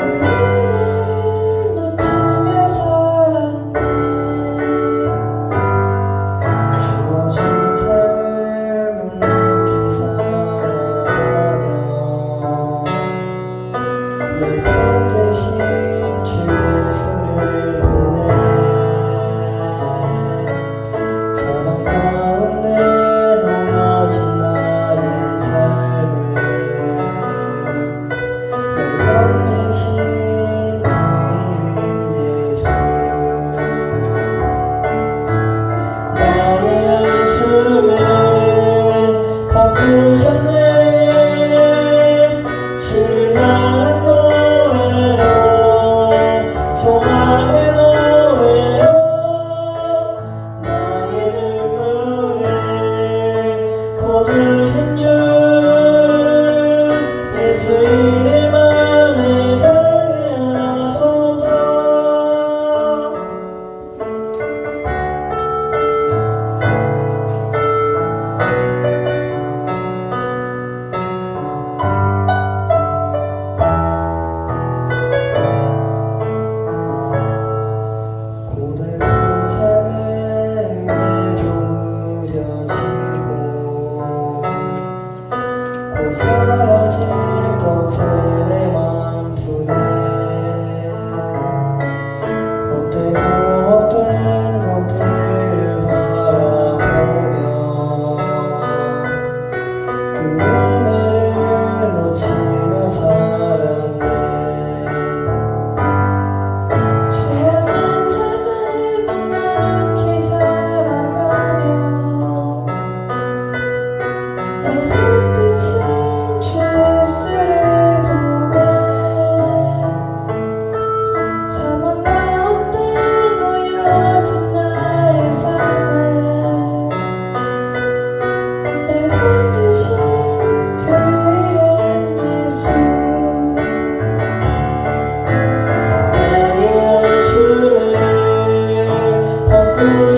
Amen. 거두신 줄 자꾸 쓰러질 것에 내 맘.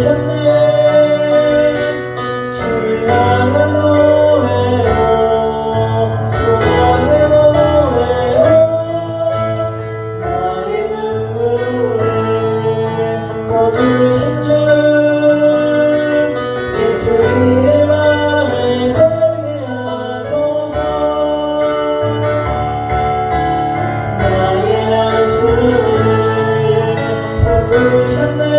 오셨네 주를 향한 노래로 소원의 노래로 나의 눈물을 거두신 주 예수 이름만에 살게 하소서. 나의 한숨을 덮으셨네.